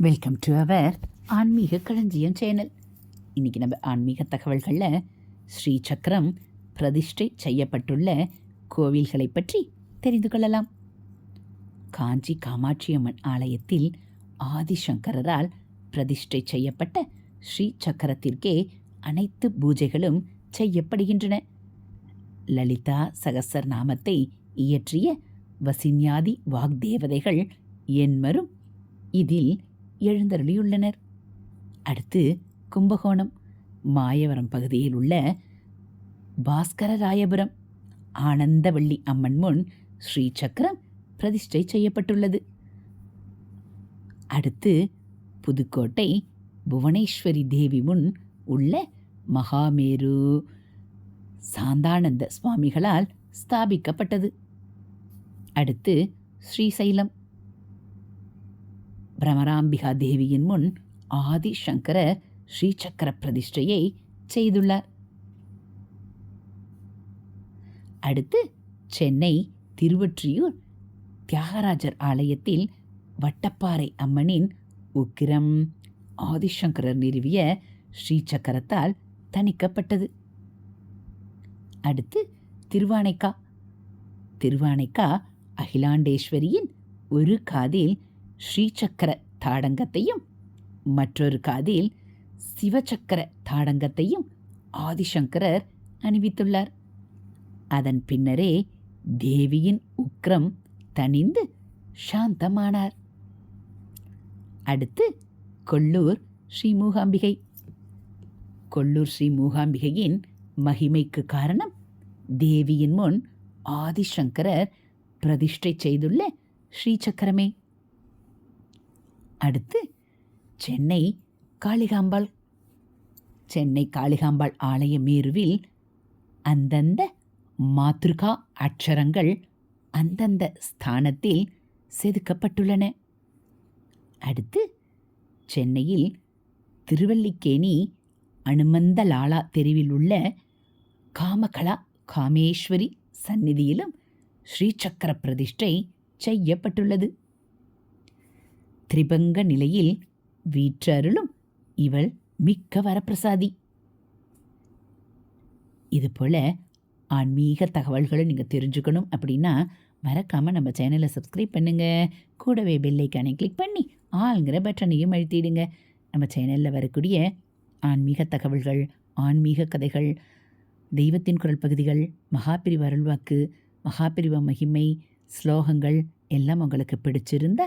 Welcome to our ஆன்மீக களஞ்சியம் channel இன்றைக்கி நம்ம ஆன்மீக தகவல்களில் ஸ்ரீ சக்கரம் பிரதிஷ்டை செய்யப்பட்டுள்ள கோவில்களை பற்றி தெரிந்து கொள்ளலாம். காஞ்சி காமாட்சியம்மன் ஆலயத்தில் ஆதிசங்கரால் பிரதிஷ்டை செய்யப்பட்ட ஸ்ரீ சக்கரத்திற்கே அனைத்து பூஜைகளும் செய்யப்படுகின்றன. லலிதா சகசர் நாமத்தை இயற்றிய வசின்யாதி வாக்தேவதைகள் என்மரும் இதில் எழுந்தருளியுள்ளனர். அடுத்து கும்பகோணம் மாயவரம் பகுதியில் உள்ள பாஸ்கர ராயபுரம் ஆனந்தவள்ளி அம்மன் முன் ஸ்ரீ சக்கரம் பிரதிஷ்டை செய்யப்பட்டுள்ளது. அடுத்து புதுக்கோட்டை புவனேஸ்வரி தேவி முன் உள்ள மகாமேரு சாந்தானந்த சுவாமிகளால் ஸ்தாபிக்கப்பட்டது. அடுத்து ஸ்ரீசைலம் பிரமராம்பிகா தேவியின் முன் ஆதிசங்கர ஸ்ரீசக்கர பிரதிஷ்டையை செய்துள்ளார். அடுத்து சென்னை திருவொற்றியூர் தியாகராஜர் ஆலயத்தில் வட்டப்பாறை அம்மனின் உக்கிரம் ஆதிசங்கரர் நிறுவிய ஸ்ரீசக்கரத்தால் தணிக்கப்பட்டது. அடுத்து திருவானைக்கா. திருவானைக்கா அகிலாண்டேஸ்வரியின் ஒரு காதில் ஸ்ரீசக்கர தாடங்கத்தையும் மற்றொரு காதில் சிவசக்கர தாடங்கத்தையும் ஆதிசங்கரர் அணிவித்துள்ளார். அதன் பின்னரே தேவியின் உக்ரம் தணிந்து சாந்தமானார். அடுத்து கொல்லூர் ஸ்ரீ மூகாம்பிகை கொல்லூர் ஸ்ரீ மூகாம்பிகையின் மகிமைக்கு காரணம் தேவியின் முன் ஆதிசங்கரர் பிரதிஷ்டை செய்துள்ள ஸ்ரீசக்கரமே. அடுத்து சென்னை காளிகாம்பாள். சென்னை காளிகாம்பாள் ஆலய மேருவில் அந்தந்த மாத்ருகா அக்ஷரங்கள் அந்தந்த ஸ்தானத்தில் செதுக்கப்பட்டுள்ளன. அடுத்து சென்னையில் திருவல்லிக்கேணி அனுமந்தலாலா தெருவில் உள்ள காமகலா காமேஸ்வரி சந்நிதியிலும் ஸ்ரீசக்கர பிரதிஷ்டை செய்யப்பட்டுள்ளது. திரிபங்க நிலையில் வீற்றருளும் இவள் மிக்க வரப்பிரசாதி. இதுபோல் ஆன்மீக தகவல்களை நீங்கள் தெரிஞ்சுக்கணும் அப்படின்னா மறக்காமல் நம்ம சேனலை சப்ஸ்கிரைப் பண்ணுங்கள் கூடவே பெல்லைக்கானை கிளிக் பண்ணி ஆளுங்கிற பட்டனையும் அழுத்திடுங்க. நம்ம சேனலில் வரக்கூடிய ஆன்மீக தகவல்கள் ஆன்மீக கதைகள் தெய்வத்தின் குரல் பகுதிகள் மகாபிரிவு அருள்வாக்கு மகாபிரிவ மகிமை ஸ்லோகங்கள் எல்லாம் உங்களுக்கு பிடிச்சிருந்தா